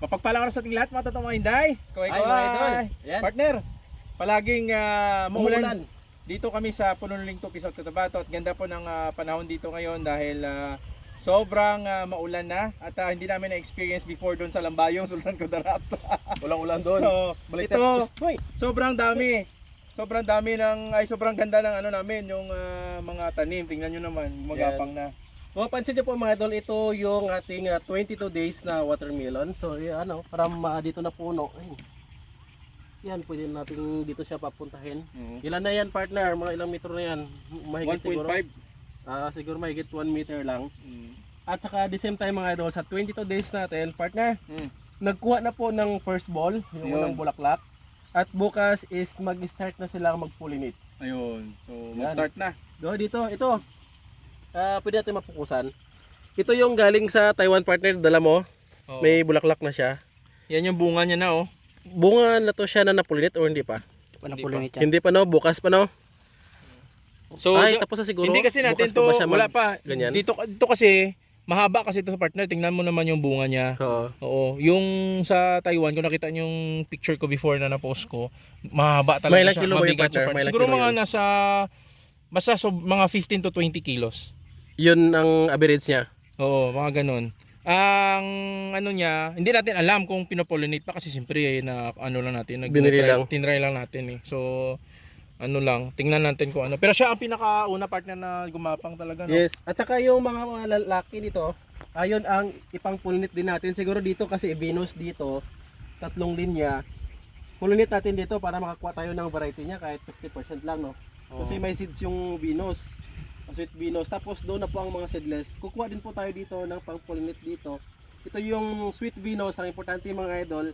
Mapagpalang araw sa ating lahat mga totoong mga hinday. Kaway Ay, mga idol. Yan. Partner, palaging uh, maulan. Maulan. Dito kami sa Pununling Tupi sa Cotabato at ganda po ng ah, panahon dito ngayon dahil ah, sobrang ah, maulan na at ah, hindi namin na-experience before doon sa Lambayong, Sultan Kudarat. Walang ulan doon. so, Balik ito, sobrang dami. Sobrang dami ng, ay sobrang ganda ng ano namin, yung ah, mga tanim. Tingnan nyo naman, magapang na. Mapapansin niyo po mga idol, ito yung ating ah, 22 days na watermelon. So, y- ano, para ma dito na puno. Ay. Yan, pwede natin dito siya papuntahin. Ilan na yan partner? Mga ilang metro na yan? Mahigit siguro. 1.5. Ah, siguro mahigit 1 meter lang. Mm. At saka the same time mga idol, sa 22 days natin, partner, Mm. nagkuha na po ng first ball, yung Yun. unang bulaklak. At bukas is mag-start na silang mag-pollinate. Ayun. So, mag-start na. Do, dito, ito. Ah, pwede natin mapukusan. Ito yung galing sa Taiwan partner, dala mo. Oo. May bulaklak na siya. Yan yung bunga niya na oh. Bunga na to siya na napulinit o hindi pa? Hindi pa. Hindi pa no, bukas pa no. So, Ay, tapos na siguro. hindi kasi natin Bukas pa to, siya mag- wala pa. ganyan? Dito, dito kasi, mahaba kasi ito sa partner. Tingnan mo naman yung bunga niya. Oo. Oo. Yung sa Taiwan, kung nakita niyo yung picture ko before na na-post ko, mahaba talaga May ilang siya. kilo ba yung mabigat partner? May Siguro kilo mga yun? nasa, basta so, mga 15 to 20 kilos. Yun ang average niya. Oo, mga ganun. Ang ano niya, hindi natin alam kung pinopollinate pa kasi siyempre eh, na ano lang natin, nag Binili lang. tinry lang natin eh. So ano lang, tingnan natin kung ano. Pero siya ang pinakauna partner na gumapang talaga, no? Yes. At saka yung mga mga lalaki dito, ayun ang ipang-pollinate din natin. Siguro dito kasi Venus dito, tatlong linya. Pollinate natin dito para makakuha tayo ng variety niya kahit 50% lang, no? Oo. Kasi may seeds yung Venus, sweet Venus. Tapos doon na po ang mga seedless. Kukuha din po tayo dito ng pang-pollinate dito. Ito yung sweet Venus, ang importante mga idol.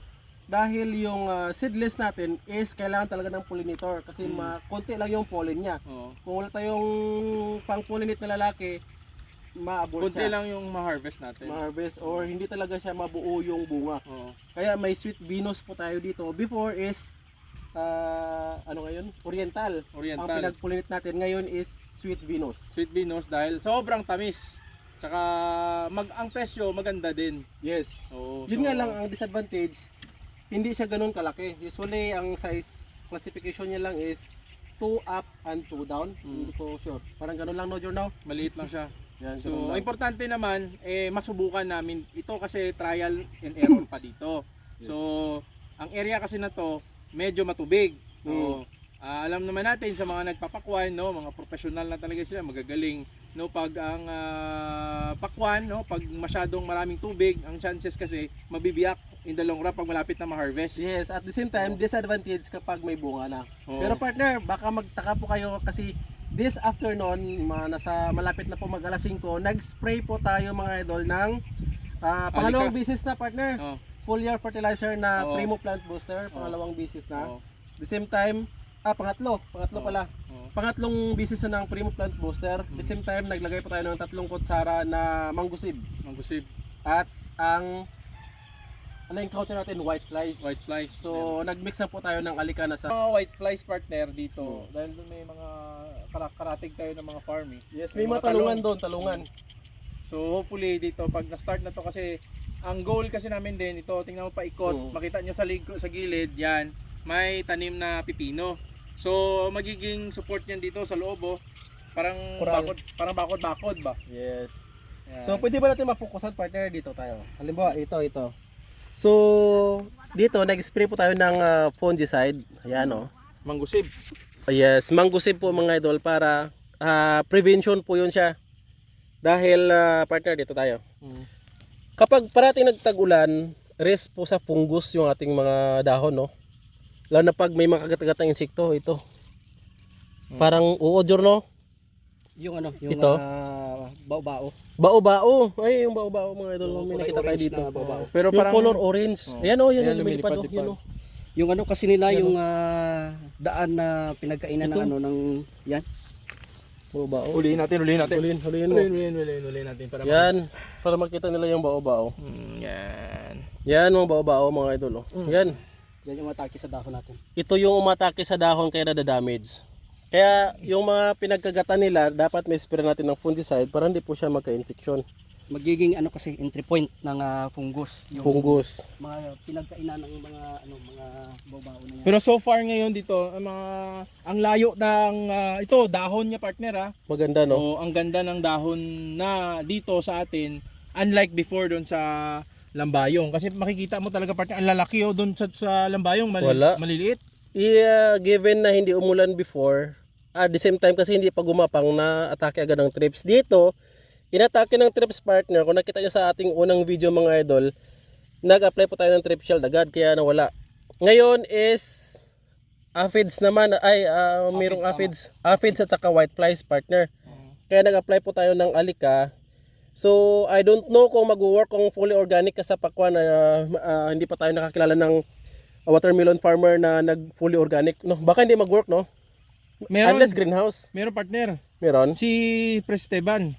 Dahil yung ah, seedless natin is kailangan talaga ng pollinator kasi Mm. ma konti lang yung pollen niya. Oo. Kung wala tayong pang-pollinate na lalaki, ma-abort Kunti siya. lang yung ma-harvest natin. Ma-harvest or hindi talaga siya mabuo yung bunga. Oo. Kaya may sweet Venus po tayo dito. Before is ah, ano ngayon? Oriental. Ang Oriental. pinag-pollinate natin ngayon is sweet Venus. Sweet Venus dahil sobrang tamis. Tsaka mag ang presyo maganda din. Yes. Oo. Yun so- nga lang ang disadvantage, hindi siya ganun kalaki. Usually ang size classification niya lang is 2 up and 2 down. Hmm. Hindi ko sure. Parang ganun lang no Jornal? maliit lang siya. Yan, So, ang lang. importante naman, eh, masubukan namin. Ito kasi trial and error pa dito. So, ang area kasi na to, medyo matubig. So, ah, alam naman natin sa mga nagpapakwan, no, mga professional na talaga sila, magagaling. No, pag ang ah, pakwan, no, pag masyadong maraming tubig, ang chances kasi mabibiyak in the long run pag malapit na ma-harvest. Yes, at the same time, Oo. disadvantage kapag may bunga na. Oo. Pero partner, baka magtaka po kayo kasi this afternoon, mga nasa malapit na po mag alas 5, nag-spray po tayo mga idol ng ah, pangalawang Alika. bisis na partner. Oo. Full year fertilizer na Oo. Primo Plant Booster, pangalawang bisis na. Oo. The same time, ah pangatlo, pangatlo Oo. pala. Oo. Pangatlong bisis na ng Primo Plant Booster. Mm. The same time, naglagay po tayo ng tatlong kutsara na mangusib. Mangusib, At ang ano encounter natin white flies. white flies. So, nag-mix na po tayo ng alikana sa mga white flies partner dito Oo. dahil doon may mga kara- karating tayo ng mga farm eh. Yes, May may mga mga talungan doon, talungan. So hopefully dito pag na-start na to kasi ang goal kasi namin din ito tingnan mo paikot Oo. makita nyo sa lig- sa gilid yan may tanim na pipino. So magiging support niyan dito sa loob oh. Parang Coral. bakod parang bakod-bakod ba? Yes. Yan. So, pwede ba natin mafokusan partner dito tayo? Halimbawa, ito, ito. So, dito, nag-spray po tayo ng ah, fungicide. Ayan, oh. manggusib. Ah, Yes, mangusib po mga idol para ah, prevention po yun siya. Dahil, ah, partner, dito tayo. Kapag parating nagtag-ulan, risk po sa fungus yung ating mga dahon, no? Lalo na pag may mga kagat-kagat ng insekto, ito. Hmm. Parang uodyor, no? Yung ano, yung Ito? ah, bao-bao. Bao-bao. Ay, yung bao-bao mga idol. Yung may nakita tayo dito. na bao-bao. Pero yung parang color orange. Oh. Ayan oh, yan Ayan, yung lumilipad oh. Yun oh. Yung ano kasi nila, Yan, yung ah, daan na pinagkainan Ito? ng ano, ng, yan. Bao-bao. Huliin natin, huliin natin. Huliin, huliin mo. Huliin, huliin, huliin, huliin natin para Yan. Para makita nila yung bao-bao. Mm, yan. Yan mga bao-bao mga idol oh. Mm. Yan. Yan yung atake sa dahon natin. Ito yung umatake sa dahon kaya nadadamage. Kaya yung mga pinagkagatan nila, dapat may spray natin ng fungicide para hindi po siya magka-infection. Magiging ano kasi entry point ng ah, fungus. Yung Fungus. mga pinagkainan ng mga ano mga babaw na yan. Pero so far ngayon dito, ang mga ang layo ng ah, ito dahon niya partner ha. Maganda, no? O ang ganda ng dahon na dito sa atin unlike before doon sa Lambayong kasi makikita mo talaga partner ang lalaki oh doon sa, sa Lambayong mali- Wala. maliliit. Yeah, given na hindi umulan before, at the same time kasi hindi pa gumapang na atake agad ng trips. Dito, inatake ng trips partner, kung nakita nyo sa ating unang video mga idol, nag-apply po tayo ng trip shield agad kaya nawala. Ngayon is aphids naman, ay ah, mayroong aphids, aphids. at saka white flies partner. Kaya nag-apply po tayo ng alika. So, I don't know kung mag-work kung fully organic ka sa pakwan na ah, hindi pa tayo nakakilala ng watermelon farmer na nag fully organic no? Baka hindi mag-work no? Meron. Unless greenhouse. Meron partner. meron? Si Presteban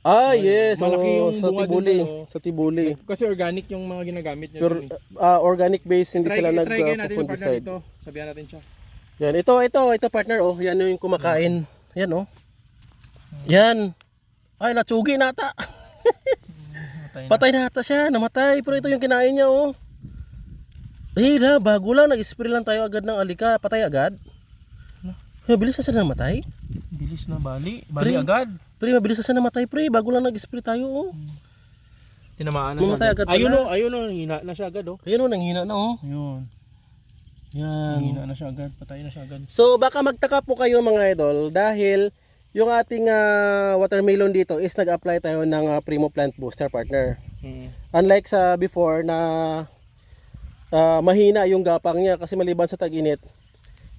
ah yes malaki oo, yung sa bunga tibuli. dun, oh. sa tibuli. Kasi organic yung mga ginagamit niya. pero dun eh. ah, organic base hindi try, sila try uh, kayo natin yung partner fungicide. dito. Sabihan natin siya. yan ito ito ito partner oh yan yung kumakain. Yan oh. Yan. Ay natsugi nata patay na ata siya namatay. Pero ito yung kinain niya oh. Eh na bago lang nag-spray lang tayo agad ng alika. Patay agad Eh, bilis na siya namatay Bilis na bali. Bali agad. Pre, mabilis na siya namatay, pre. Bago lang nag-spray tayo, oh. Tinamaan na Mamatay siya. agad pala. Ayun oh, ayun oh, hina na siya agad oh. Ayun, oh, nanghina na, oh. Ayun. Yan. Hina na siya agad, patay na siya agad. So, baka magtaka po kayo, mga idol, dahil yung ating ah, watermelon dito is nag-apply tayo ng ah, Primo Plant Booster Partner. Hmm. Unlike sa before na ah, mahina yung gapang niya kasi maliban sa tag-init.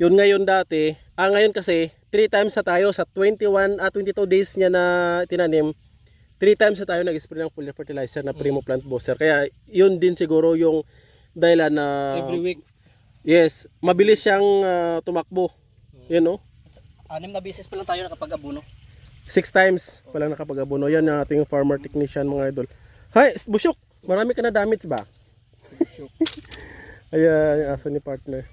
Yun ngayon dati, ah ngayon kasi 3 times sa tayo sa 21 at 22 days niya na tinanim. 3 times sa tayo nag-spray ng foliar fertilizer na Primo Plant Booster. Kaya yun din siguro yung dahilan na Every week. Yes, mabilis siyang ah, tumakbo. Yun no? Anim na beses pa lang tayo nakapag-abuno. Six times pa lang nakapag-abono. Yan ang ating farmer technician mga idol. Hay, busyok! Marami ka na damage ba? Ayan, yung aso ni partner.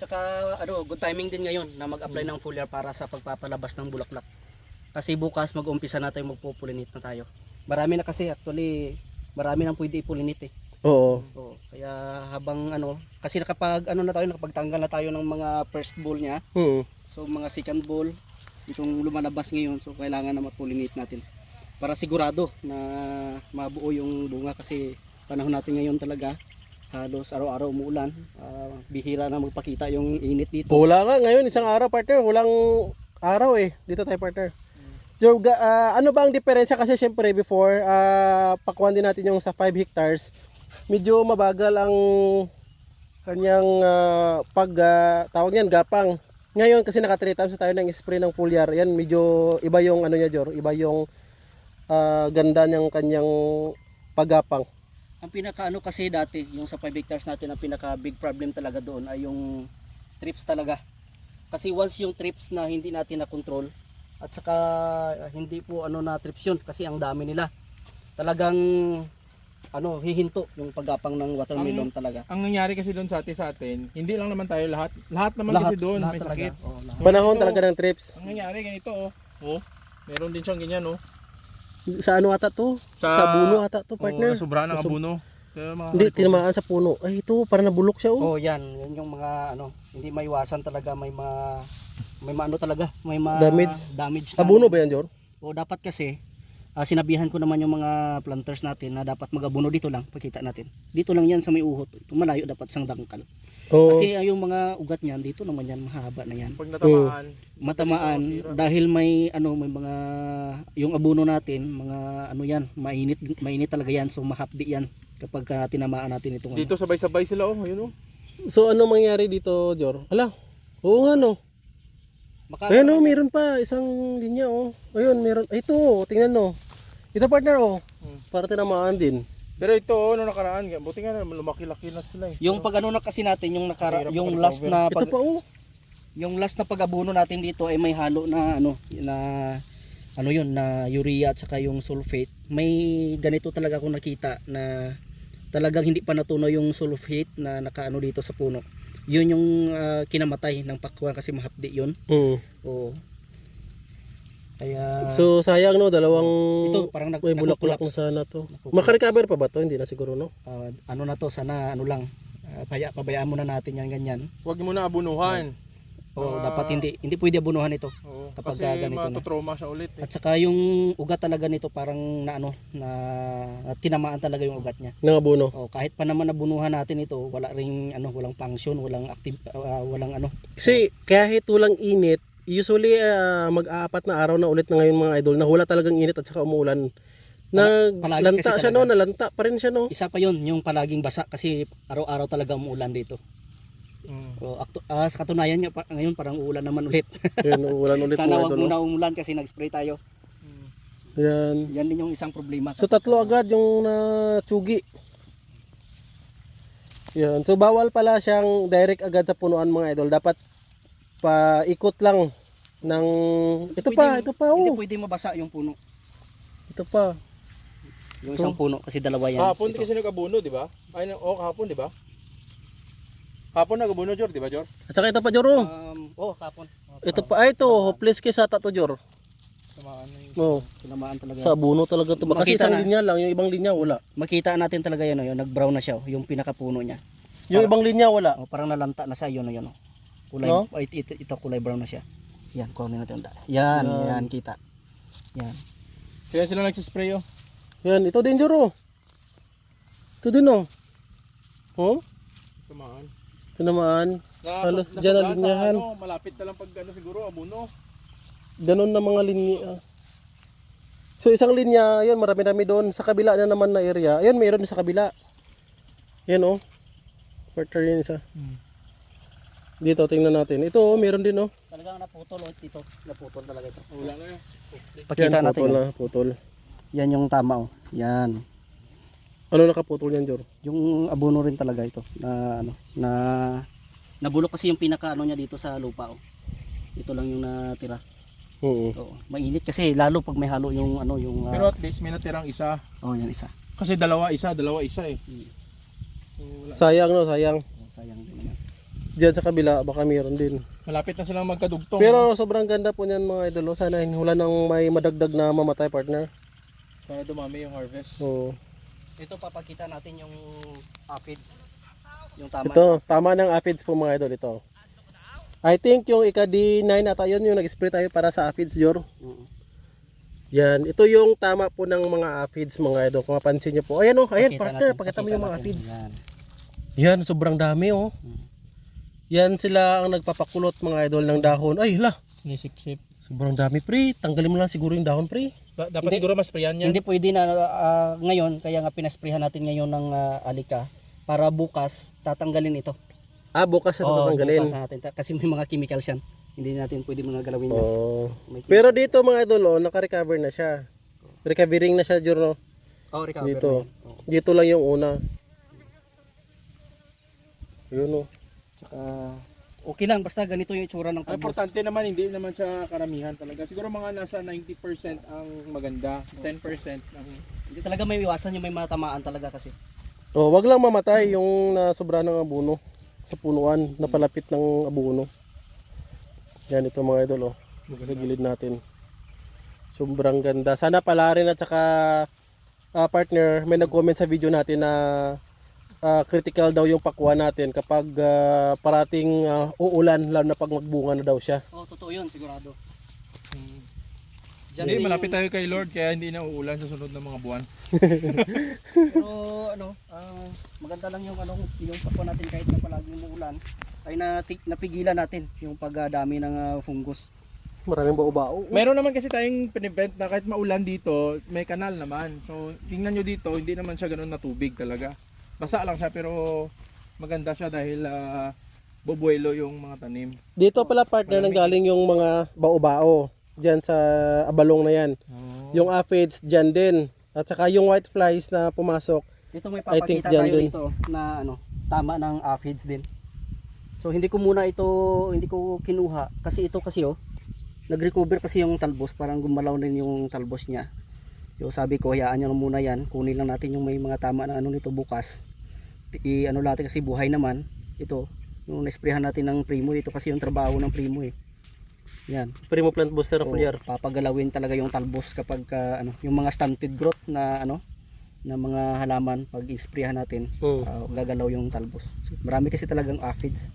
Tsaka ano, good timing din ngayon na mag-apply ng foliar para sa pagpapalabas ng bulaklak. Kasi bukas mag-umpisa na tayo magpo-pollinate na tayo. Marami na kasi actually, marami nang pwede i-pollinate eh. Oo. Oo, kaya habang ano, kasi nakapag ano na tayo, nakapagtanggal na tayo ng mga first ball niya. Hmm. So mga second ball, itong lumalabas ngayon, so kailangan na ma-pollinate natin. Para sigurado na mabuo yung bunga kasi panahon natin ngayon talaga, halos araw-araw umuulan. Ah, bihira na magpakita yung init dito. Wala nga ngayon, isang araw partner. Walang araw eh. Dito tayo partner. Joe, ga- ah, ano ba ang diferensya kasi syempre before ah, pakuan din natin yung sa 5 hectares medyo mabagal ang kanyang ah, pag ah, tawag yan gapang ngayon kasi naka 3 times tayo ng spray ng foliar yan medyo iba yung ano niya Jor iba yung ah, ganda ng kanyang paggapang Ang pinaka ano kasi dati, yung sa 5 hectares natin, ang pinaka big problem talaga doon ay yung trips talaga. Kasi once yung trips na hindi natin na control at saka ah, hindi po ano na trips yun kasi ang dami nila. Talagang ano hihinto yung paggapang ng watermelon talaga. Ang nangyari kasi doon sa atin sa atin, hindi lang naman tayo lahat. Lahat naman Lahat- kasi doon may talaga. sakit. Oo, lahat. panahon Ito, talaga ng trips Ang nangyari ganito oh. Oh. Meron din siyang ganyan oh. Sa ano ata to? Sa, buno ata to partner. Oh, sobra Sa-. Kaya mga hindi tinamaan sa puno. Ay ito para nabulok siya oh. Oh, yan, yan yung mga ano, hindi maiwasan talaga. May ma may maano talaga, may ma Damage. damage na- abuno ba yan Jor? O dapat kasi ah, sinabihan ko naman yung mga planters natin na dapat mag-abuno dito lang, pakita natin. Dito lang yan sa may uhot. Ito malayo dapat sang dangkal. Oo. Kasi ah, yung mga ugat niyan dito naman yan mahaba na yan. pag natamaan, Matamaan Sira. dahil may ano may mga yung abuno natin, mga ano yan, mainit mainit talaga yan, so mahapdi yan kapag ah, tinamaan natin itong ano. dito sabay-sabay sila oh, ayun oh. So ano mangyari dito, Jor? Ala, oo nga no. Maka- Ayan oh, meron pa isang linya oh. Ayun, meron. Ito, oh, tingnan no. Ito partner oh. Hmm. Para tinamaan din. Pero ito oh, nung nakaraan, buti nga lumaki-laki na sila eh. Yung pag ano na kasi natin, yung nakara, Mahirap yung last na Ito pag, pa oh. yung last na pag-abuno natin dito ay may halo na ano na ano yun na urea at saka yung sulfate may ganito talaga akong nakita na talagang hindi pa natunaw yung sulfate na nakaano dito sa puno yun yung ah, kinamatay ng pakwan kasi mahapdi yun Hmm. o Kaya So sayang no, dalawang ito parang nag, may bulaklak na nagko-collapse. sana to. Nagko-collapse. Makarecover pa ba to? Hindi na siguro no? Ah, ano na to sana ano lang ah, paya, pabayaan muna natin yan ganyan. Huwag mo na abunuhan. O Ah. dapat hindi hindi pwede abunuhan ito. Oo, Kapag kasi ganito na. matutrauma siya ulit eh. At saka yung ugat talaga nito parang na ano na, na tinamaan talaga yung ugat niya. Nangabuno. O kahit pa naman nabunuhan natin ito, wala ring ano, walang function, walang active ah, walang ano. Kasi kahit walang init, usually ah, mag-aapat na araw na ulit na ngayon mga idol na wala talagang init at saka umuulan. palagi Naglanta kasi siya no, nalanta pa rin siya no. Isa pa yon yung palaging basa kasi araw-araw talaga umuulan dito. Mm. O aktu- ah, sa katunayan niya pa, ngayon parang uulan naman ulit. Yun, uulan ulit Sana wag muna umulan kasi nag-spray tayo. Mm. Yan. Yan din yung isang problema. So tatlo agad yung natsugi. Yan. So bawal pala siyang direct agad sa punuan mga idol. Dapat paikot lang ng ito pa, Pwede- ito pa Hindi oh. pwede mabasa yung puno. Ito pa. Yung isang puno kasi dalawa yan. Kahapon Ito. kasi nag-abuno, di ba? Ay, oh, kahapon, di ba? Kahapon nag-abuno, Jor, di ba, Jor? At saka ito pa Joro. Um, oh, kapon. Ito pa ay ito, hopeless case ata to Jor. Tamaan yung... Oh, Tinamaan talaga. sa abuno talaga to. Kasi isang na. linya lang, yung ibang linya wala. Makita natin talaga yan, oh, yung nag-brown na siya, oh, yung pinakapuno niya. Yung ibang linya wala. Oh, parang nalanta na siya, yun, oh, yun. Oh. Kulay, No? oh, ito, ito, ito, kulay brown na siya. Yan, kunin natin yung da. Yan, Yan. yan, kita. Yan. Kaya sila nagsispray, oh. Yan, ito din Joro. Ito din oh. Oh, Tamaan. ito naman. Nasa, Halos nasa dyan ang linyahan. Ano, malapit na lang pag ano siguro, abuno. Ganun na mga linya. So isang linya, yun marami-rami doon. Sa kabila na naman na area. Ayun, mayroon din sa kabila. Yan oh. Partner yun isa. Hmm. Dito, tingnan natin. Ito oh, mayroon din oh. Talagang naputol, oh, ito. Naputol talaga ito. Wala na yun. Pakita yan, natin. putol na, putol. Yan yung tama, oh. Yan. Ano nakaputol yan, Jor? Yung abono rin talaga ito na ano na nabulok kasi yung pinaka ano niya dito sa lupa oh. Ito lang yung natira. Oo. Oo. Mainit kasi lalo pag may halo yung ano yung ah, Pero at least may natirang isa. oh yan isa. Kasi dalawa isa, dalawa isa eh. Hmm. Sayang no, sayang. Oh, sayang din naman. Diyan sa kabila, baka mayroon din. Malapit na silang magkadugtong. Pero sobrang ganda po niyan mga idol. Sana wala nang may madagdag na mamatay partner. Sana dumami yung harvest. Oo. Ito papakita natin yung aphids. Yung tama. Ito, tama ng aphids po mga idol ito. I think yung ika-D9 ata yun yung nag-spray tayo para sa aphids, Jor. Oo. Yan, ito yung tama po ng mga aphids mga idol. Kung mapansin nyo po. Ayan oh, ayan Pakita partner, pakita mo yung mga aphids. Yan. Yan, sobrang dami oh. Hmm. Yan sila ang nagpapakulot mga idol ng dahon. Ay, hala, Nisip-sip. sobrang dami pre. Tanggalin mo lang siguro yung dahon pre. Da- dapat Hindi. siguro mas sprayan yan. Hindi pwede na ah, ngayon kaya nga pinasprehan natin ngayon ng ah, alika para bukas tatanggalin ito. Ah, bukas na Oo, tatanggalin. bukas natin. Ta- Kasi may mga chemicals yan. Hindi natin pwede mga galawin yan. Oh. May Pero dito mga idol, oh, naka-recover na siya. Recovering na siya, Jor. no? oh, recover Dito. na yan. Oo. Dito lang yung una. Yun oh. Tsaka, okay lang, basta ganito yung itsura ng talbos. importante naman, hindi naman siya karamihan talaga. Siguro mga nasa 90% ang maganda, 10% ang... Hindi talaga may iwasan yung may matamaan talaga kasi. Oh, wag lang mamatay yung nasobra ng abuno sa punuan, napalapit ng abuno. Yan ito mga idol oh. Sa gilid natin. Sobrang ganda. Sana pala rin at saka ah, partner, may nag-comment sa video natin na ah, critical daw yung pakwa natin kapag ah, parating ah, uulan lalo na pag magbunga na daw siya. Oo, oh, totoo yun, sigurado. Hmm. Dyan Hindi, malapit tayo kay Lord, kaya hindi na uulan sa sunod ng mga buwan. Pero ano, ah, maganda lang yung ano, yung pakwa natin kahit na palaging umuulan ay nati- napigilan natin yung pagdami ng ah, fungus. Maraming bao-bao. Meron naman kasi tayong pinibent na kahit maulan dito, may kanal naman. So, tingnan nyo dito, hindi naman siya ganun na tubig talaga. Basa lang siya pero maganda siya dahil ah, bobuelo yung mga tanim. Dito pala partner nanggaling yung mga bao-bao diyan sa abalong na yan. Yung aphids diyan din. At saka yung white flies na pumasok. Ito may papakita tayo din. dito na ano, tama ng aphids din. So hindi ko muna ito, hindi ko kinuha kasi ito kasi oh, nag-recover kasi yung talbos, parang gumalaw rin yung talbos niya. So sabi ko, hayaan nyo na muna yan, kunin lang natin yung may mga tama na ano nito bukas. I ano natin kasi buhay naman, ito, yung na-sprayhan natin ng primo, ito kasi yung trabaho ng primo eh. Yan. Primo plant booster Oo, po jar. papagalawin talaga yung talbos kapag ka, ano, yung mga stunted growth na ano na mga halaman pag isprehan natin Hmm. ah, gagalaw yung talbos. So, marami kasi talagang aphids.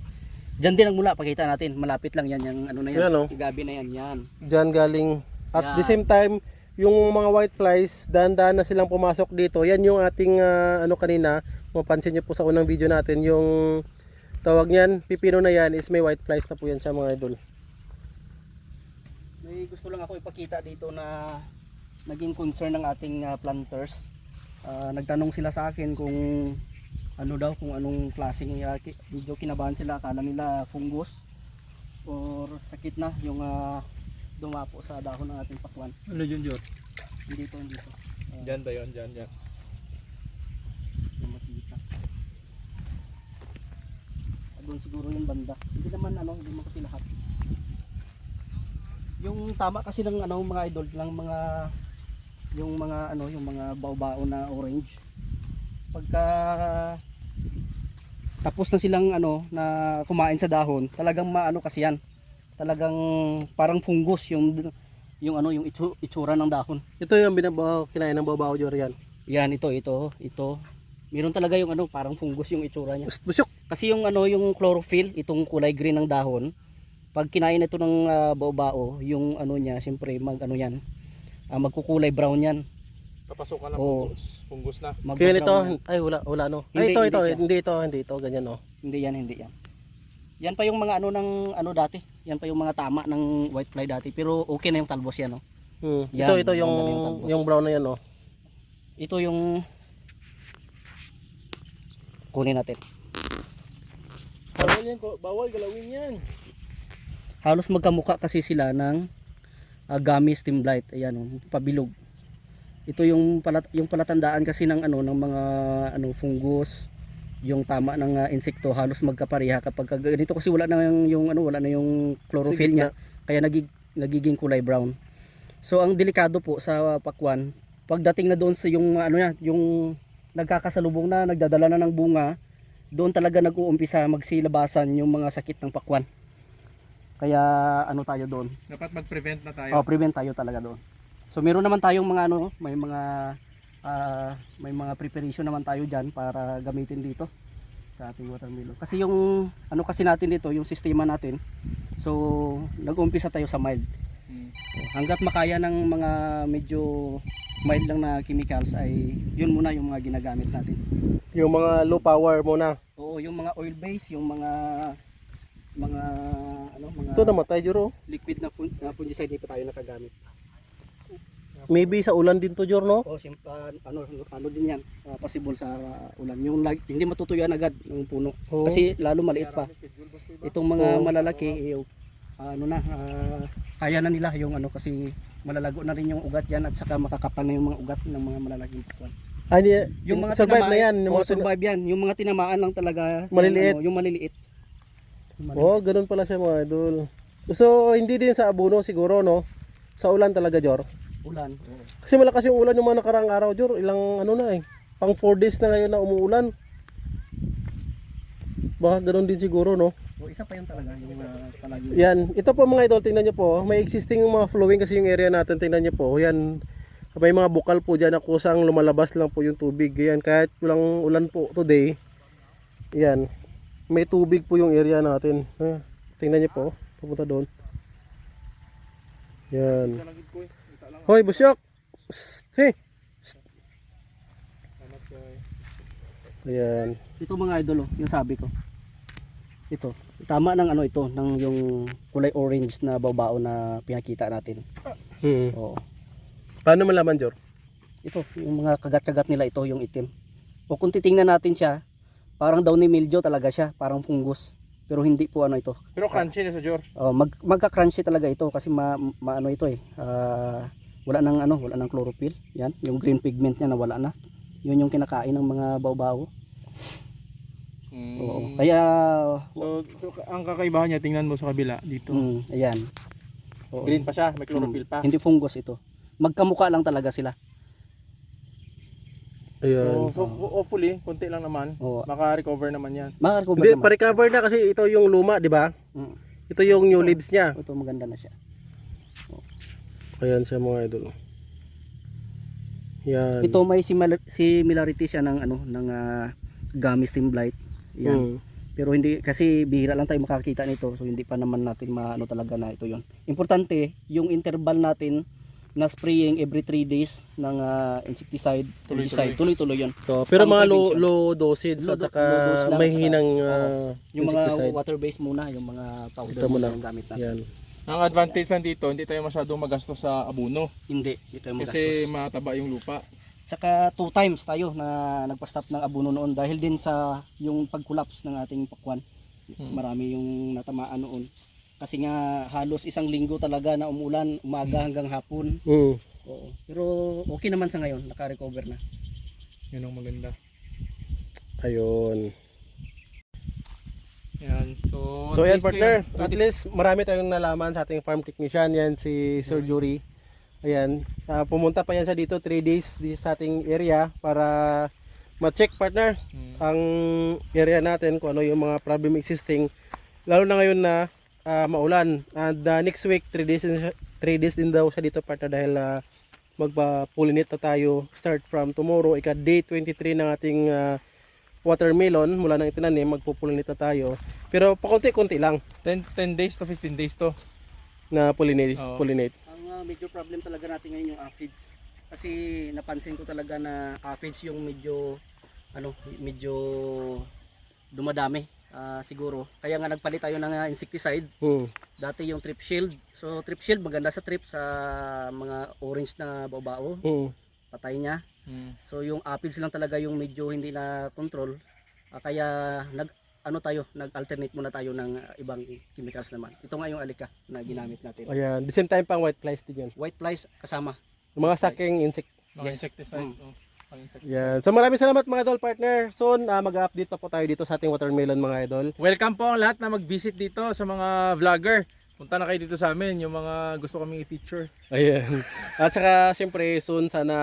Diyan din ang mula, pakita natin. Malapit lang yan, yung ano na yan. Yan, oh. Yung gabi na yan, yan. Diyan galing. At the Yan. same time, yung mga white flies, dahan-dahan na silang pumasok dito. Yan yung ating ah, ano kanina, mapansin niyo po sa unang video natin, yung tawag niyan, pipino na yan is may white flies na po yan siya mga idol. May gusto lang ako ipakita dito na naging concern ng ating ah, planters. Ah, nagtanong sila sa akin kung ano daw, kung anong klaseng uh, medyo kinabahan sila. Akala nila fungus or sakit na yung ah, dumapo sa dahon ng ating pakwan. Ano yun, Jor? Hindi to, hindi to. Ah, Diyan ba yun? Diyan, diyan. hindi makita. Ah, Doon siguro yung banda. Hindi naman ano, hindi mo kasi lahat. Yung tama kasi ng ano mga idol lang mga yung mga ano yung mga bao-bao na orange. Pagka tapos na silang ano na kumain sa dahon, talagang maano kasi yan. Talagang parang fungus yung yung ano yung itsu- itsura ng dahon. Ito yung binabaho, kinain ng babaw Jor yan. Ito ito ito. Meron talaga yung ano parang fungus yung itsura niya. Bus- Busyok! Kasi yung ano yung chlorophyll, itong kulay green ng dahon, pag kinain ito ng ah, bao-bao, yung ano niya, siyempre mag ano yan, ah, magkukulay brown yan. Papasukan ng Oo. fungus. Fungus na. Kaya nito, ay wala, wala no. Hindi, Ay ito, hindi ito, siya. hindi ito, hindi ito, ganyan no. Hindi yan, hindi yan. Yan pa yung mga ano ng ano dati. Yan pa yung mga tama ng white fly dati. Pero okay na yung talbos yan, no. Hmm. Yan, ito, ito yung, yung yung brown na yan no. Ito yung kunin natin. Bawal yan, ko- bawal galawin yan. Halos magkamuka kasi sila ng uh, gummy stem blight. Ayan, oh, pabilog. Ito yung palat yung palatandaan kasi ng ano ng mga ano fungus, yung tama ng uh, insekto halos magkapareha kapag ka- ganito kasi wala na yung, yung ano wala na yung chlorophyll niya kaya nagig, nagiging kulay brown. So ang delikado po sa pakwan, pagdating na doon sa yung ano yan, yung nagkakasalubong na, nagdadala na ng bunga, doon talaga nag-uumpisa magsilabasan yung mga sakit ng pakwan. Kaya ano tayo doon? Dapat mag-prevent na tayo. Oh, prevent tayo talaga doon. So meron naman tayong mga ano, may mga ah, may mga preparation naman tayo diyan para gamitin dito sa ating watermelon. Kasi yung ano kasi natin dito, yung sistema natin. So nag-umpisa tayo sa mild. Hmm. Hangga't makaya ng mga medyo mild lang na chemicals ay yun muna yung mga ginagamit natin. Yung mga low power muna. Oo, yung mga oil base, yung mga mga ano, mga Ito namatay Jor oh. liquid na fungicide hindi pa tayo nakagamit. Maybe sa ulan din to Jor no. O sim- ah, ano ano din yan, ah, possible sa ah, ulan. Yung lag, hindi matutuyuan agad ng puno. Oo. Kasi lalo maliit pa. Itong mga Oo. malalaki eh, ah, ano na ah, kaya na nila yung ano kasi malalago na rin yung ugat yan at saka makakapal na yung mga ugat ng mga malalaking pakwan. Ah, di, Yung mga survive na tinamaan- yan. Yung mga tin- survive yan. Yung mga tinamaan lang talaga yung Maliliit. ano, yung maliliit. Yung maliliit. Oh, ganun pala siya mga idol. So, hindi din sa abono siguro, no? Sa ulan talaga, Jor. Ulan. oo. Kasi malakas yung ulan yung mga nakaraang araw, Jor. Ilang ano na eh. Pang 4 days na ngayon na umuulan. Baka ganun din siguro, no? O, isa pa yun talaga yung ah, palagi. Yan. Ito po mga idol, tingnan nyo po. May existing yung mga flowing kasi yung area natin. Tingnan nyo po. Yan. May mga bukal po dyan na kusang lumalabas lang po yung tubig. Yan. Kahit walang ulan po today. Yan. May tubig po yung area natin. Ah, tingnan nyo po. Pupunta doon. Yan. Hoy, busyok! Psst, hey! Eh. Ayan. Ito mga idol, oh, yung sabi ko. Ito, tama ng ano ito, ng yung kulay orange na babao na pinakita natin. Hmm. Oo. Paano malaman, Jor? Ito, yung mga kagat-kagat nila ito, yung itim. O kung titingnan natin siya, parang daw ni mildew talaga siya, parang fungus. Pero hindi po ano ito. Pero crunchy na sa Jor. Oh, mag magka-crunchy talaga ito kasi ma, maano ito eh. ah, wala nang ano, wala nang chlorophyll. Yan, yung green pigment niya nawala na. Yun yung kinakain ng mga bao-bao. Oo. Kaya So, so, ang kakaibahan niya, tingnan mo sa kabila dito. mm, ayan. Oo. Green pa siya, may chlorophyll pa. Hindi fungus ito. Magkamuka lang talaga sila. Ayan. So, so, hopefully, konti lang naman, Oo. maka-recover naman yan. Makarecover Hindi, naman. pa-recover na kasi ito yung luma, di ba? Mm. Ito yung new leaves niya. Ito maganda na siya. Ayan siya mga idol. Yan. Ito may similar, similarity siya ng ano ng uh, gummy stem blight. Yan. Mm. Pero hindi kasi bihira lang tayo makakita nito so hindi pa naman natin maano talaga na ito 'yon. Importante yung interval natin na spraying every 3 days ng ah, insecticide, fungicide, tuloy-tuloy 'yon. So, pero mga low, prevention. low dosage Low at saka low dose lang, may at saka- hinang oo. uh, Yung mga insecticide. water based muna, yung mga powder Ito muna yung gamit natin. Yan. Ang advantage lang dito, hindi tayo masyadong magastos sa abono. Hindi, yung Kasi magastos. mataba yung lupa. Tsaka two times tayo na nagpa-stop ng abono noon dahil din sa yung pag-collapse ng ating pakwan. Hmm. Marami yung natamaan noon. Kasi nga halos isang linggo talaga na umulan, umaga hanggang hapon. Mm. Oo. Pero okay naman sa ngayon, naka-recover na. Yun ang maganda. Ayun. Yan. So, So yan partner, at least marami tayong nalaman sa ating farm technician yan si Sir Jury. Ayan, ah, pumunta pa yan siya dito 3 days dito sa ating area para ma-check partner Hmm. ang area natin kung ano yung mga problem existing lalo na ngayon na ah, maulan and ah, next week 3 days din siya, 3 days din daw siya dito partner dahil ah, magpa-pollinate na tayo start from tomorrow ika day 23 ng ating ah, watermelon mula nang itinanim magpo-pollinate na tayo pero pakunti-kunti lang 10, 10 days to 15 days to. na pollinate, Oo. pollinate. Ang uh, major problem talaga natin ngayon yung aphids. Kasi napansin ko talaga na aphids yung medyo ano, medyo dumadami ah, siguro. Kaya nga nagpalit tayo ng ah, insecticide. Hmm. Dati yung trip shield. So trip shield maganda sa trip sa mga orange na bao-bao. Hmm. Patay niya. Hmm. So yung aphids lang talaga yung medyo hindi na control. Ah, kaya nag ano tayo, nag-alternate muna tayo ng ah, ibang chemicals naman. Ito nga yung alika na ginamit natin. Ayan, the same time pang white flies din yan. White flies kasama. Yung mga sucking insect. Mga Yes. insecticide. Mm. oh. Yan. So maraming salamat mga idol partner. Soon ah, mag-update pa po tayo dito sa ating watermelon mga idol. Welcome po ang lahat na mag-visit dito sa mga vlogger. Punta na kayo dito sa amin, yung mga gusto kaming i-feature. Ayan. At saka siyempre soon sana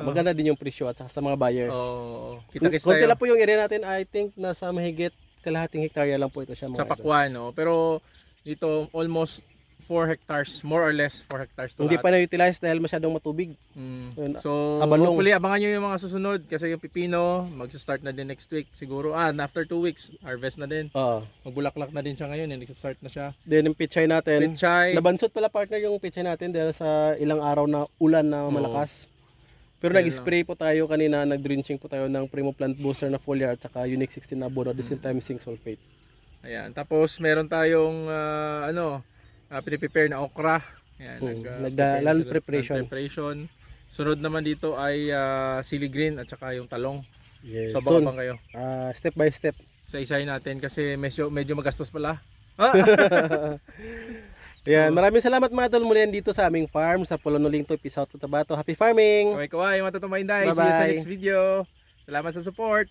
maganda din yung presyo at saka sa mga buyer. Oo. Kung- Kita-kits Konti tayo lang po yung area natin. I think nasa mahigit kalahating hektarya lang po ito siya mga sa idol. Pakwan. No? Pero dito almost 4 hectares, more or less 4 hectares to Hindi lahat. pa na-utilize dahil masyadong matubig. Mm. Yun, So, abalong. hopefully abangan nyo yung mga susunod kasi yung pipino magsa-start na din next week siguro. Ah, and after 2 weeks, harvest na din. Oo. Magbulaklak na din siya ngayon, eh, nagsa-start na siya. Then yung pichay natin. Pechay. Nabansot pala partner yung pichay natin dahil sa ilang araw na ulan na malakas. Pero Kaya nag-spray po tayo kanina, nag-drenching po tayo ng Primo Plant Booster na foliar at saka Unique 16 na abono at the same time zinc sulfate. Ayan. Tapos meron tayong ah, ano, uh, prepare na okra. Ayan, Mm, nag, land na- preparation. preparation. Sunod naman dito ay ah, sili green at saka yung talong. Yes. So baka kayo. ah, step by step. Sa isahin natin kasi medyo, medyo magastos pala. Ah! Yan, So- maraming salamat mga tol muli yan dito sa aming farm sa Polonoling to Pisaut Cotabato. Happy farming! Kaway kaway, mga tutumayin dahil. See you sa next video. Salamat sa support.